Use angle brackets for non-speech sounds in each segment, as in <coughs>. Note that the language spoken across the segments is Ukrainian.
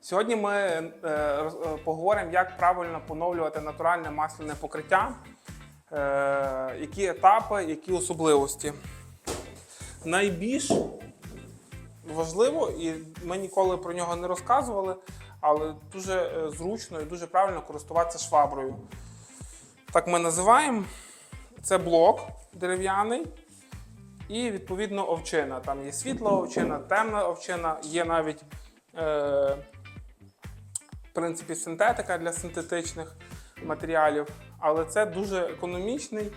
Сьогодні ми е, е, поговоримо, як правильно поновлювати натуральне масляне покриття, е, які етапи, які особливості. Найбільш важливо, і ми ніколи про нього не розказували, але дуже зручно і дуже правильно користуватися шваброю. Так ми називаємо. Це блок дерев'яний. І відповідно овчина. Там є світла овчина, темна овчина, є навіть принципі синтетика для синтетичних матеріалів. Але це дуже економічний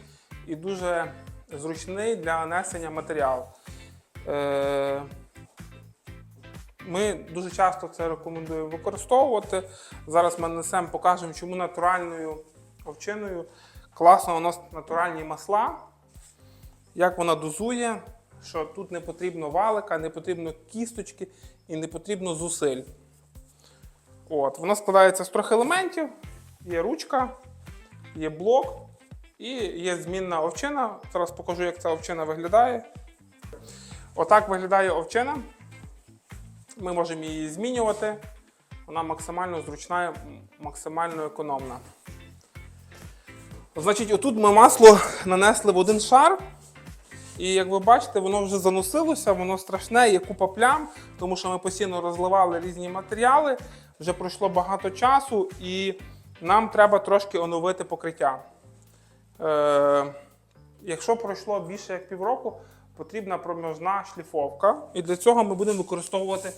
і дуже зручний для нанесення матеріал. Е, ми дуже часто це рекомендуємо використовувати. Зараз ми нанесемо, покажемо, чому натуральною овчиною класно наносити натуральні масла як вона дозує, що тут не потрібно валика, не потрібно кісточки і не потрібно зусиль. От, Вона складається з трьох елементів: є ручка, є блок і є змінна овчина. Зараз покажу, як ця овчина виглядає. Отак виглядає овчина. Ми можемо її змінювати. Вона максимально зручна, максимально економна. Значить, отут ми масло нанесли в один шар. І як ви бачите, воно вже заносилося, воно страшне, є купа плям, тому що ми постійно розливали різні матеріали. Вже пройшло багато часу, і нам треба трошки оновити покриття. Е, якщо пройшло більше як півроку, потрібна проміжна шліфовка. І для цього ми будемо використовувати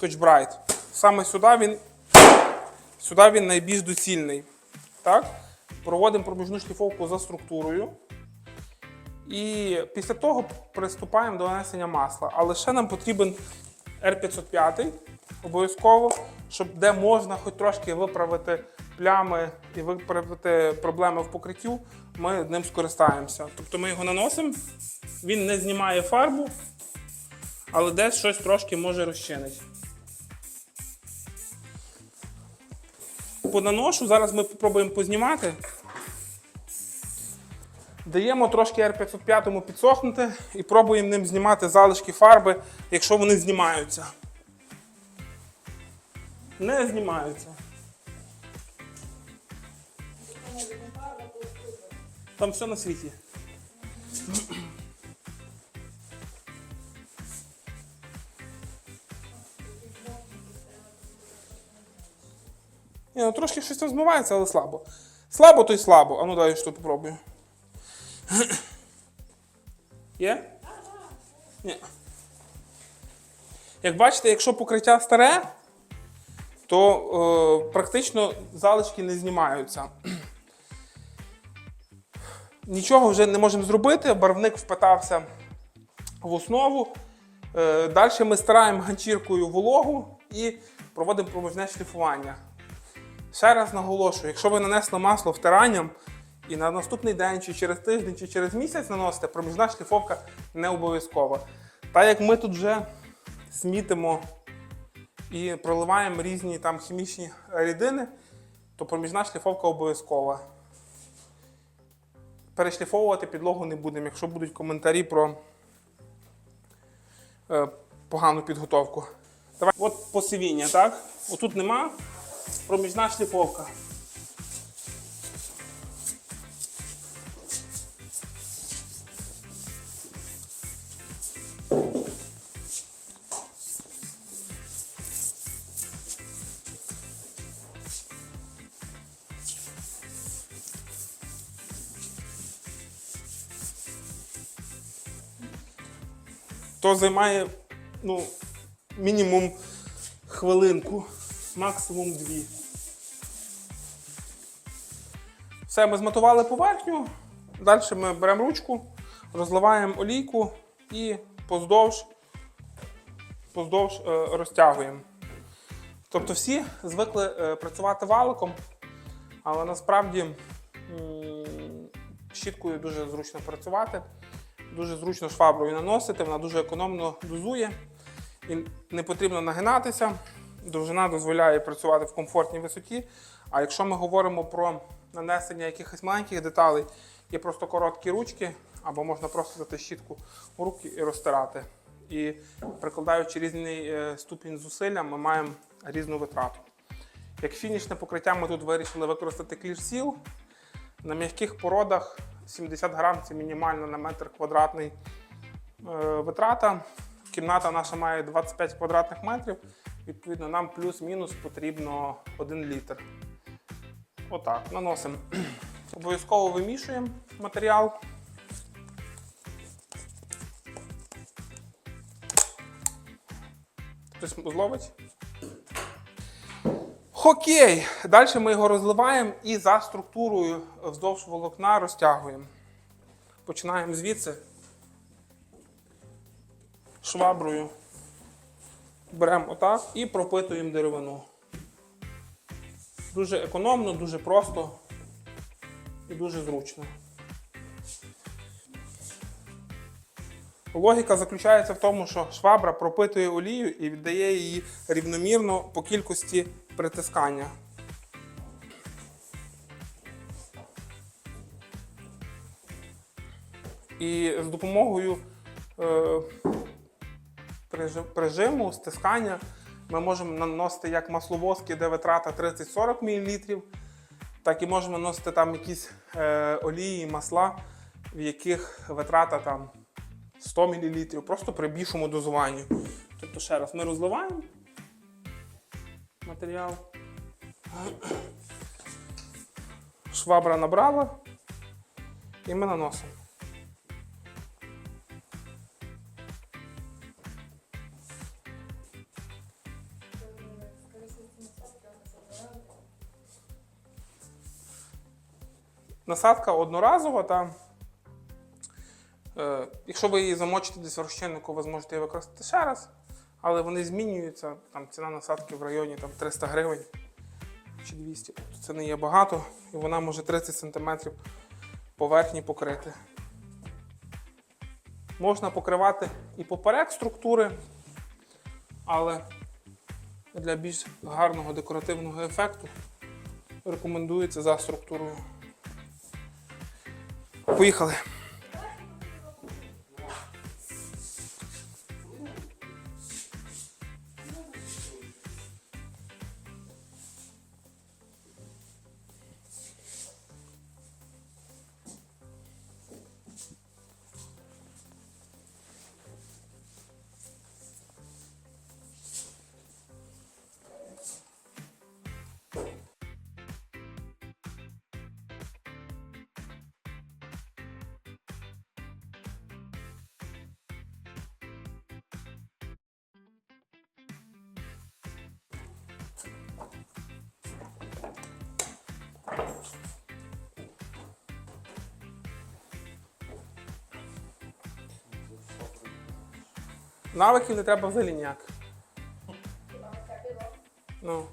Brite. Саме сюди він, сюди він найбільш доцільний. Так? Проводимо проміжну шліфовку за структурою. І після того приступаємо до нанесення масла. Але ще нам потрібен R505 обов'язково, щоб де можна хоч трошки виправити плями і виправити проблеми в покриттю, ми ним скористаємося. Тобто ми його наносимо, він не знімає фарбу, але десь щось трошки може розчинити. Понаношу, зараз ми спробуємо познімати. Даємо трошки R505 підсохнути і пробуємо ним знімати залишки фарби, якщо вони знімаються. Не знімаються. Там все на світі. Ні, ну трошки щось там змивається, але слабо. Слабо, то й слабо. А ну дай я що попробую. <coughs> Є? Ні. Як бачите, якщо покриття старе, то е, практично залишки не знімаються. <coughs> Нічого вже не можемо зробити, барвник впитався в основу. Е, далі ми стираємо ганчіркою вологу і проводимо проміжне шліфування. Ще раз наголошую, якщо ви нанесли масло втиранням і на наступний день, чи через тиждень, чи через місяць наносите, проміжна шліфовка не обов'язкова. Та як ми тут вже смітимо і проливаємо різні там хімічні рідини, то проміжна шліфовка обов'язкова. Перешліфовувати підлогу не будемо, якщо будуть коментарі про е, погану підготовку. Давай. От посивіння, так? Отут нема. Проміжна шліфовка. То займає ну, мінімум хвилинку, максимум дві. Все, ми зматували поверхню. Далі ми беремо ручку, розливаємо олійку і поздовж, поздовж е, розтягуємо. Тобто всі звикли е, працювати валиком, але насправді щіткою дуже зручно працювати, дуже зручно шваброю наносити, вона дуже економно дозує і не потрібно нагинатися. Довжина дозволяє працювати в комфортній висоті. А якщо ми говоримо про нанесення якихось маленьких деталей, є просто короткі ручки, або можна просто дати щітку у руки і розтирати. І прикладаючи різний е, ступінь зусилля, ми маємо різну витрату. Як фінішне покриття ми тут вирішили використати клірсіл. На м'яких породах 70 грам це мінімально на метр квадратний е, витрата. Кімната наша має 25 квадратних метрів. Відповідно, нам плюс-мінус потрібно 1 літр. Отак, наносимо. <clears throat> Обов'язково вимішуємо матеріал. Хтось зловить. Окей. Далі ми його розливаємо і за структурою вздовж волокна розтягуємо. Починаємо звідси. Шваброю. Беремо отак і пропитуємо деревину. Дуже економно, дуже просто і дуже зручно. Логіка заключається в тому, що швабра пропитує олію і віддає її рівномірно по кількості притискання. І з допомогою е, прижиму, стискання ми можемо наносити як масловозки, де витрата 30-40 мл, так і можемо наносити там якісь е, олії, масла, в яких витрата там 100 мл, просто при більшому дозуванні. Тобто, ще раз, ми розливаємо матеріал. Швабра набрала і ми наносимо. Насадка одноразова, та е, якщо ви її замочите десь в розчиннику, ви зможете її використати ще раз, але вони змінюються. Там ціна насадки в районі там, 300 гривень чи 200. Тобто це не є багато, і вона може 30 см поверхні покрити. Можна покривати і поперек структури, але для більш гарного декоративного ефекту рекомендується за структурою. Поїхали. Навиків не треба взагалі ніяк. Ну,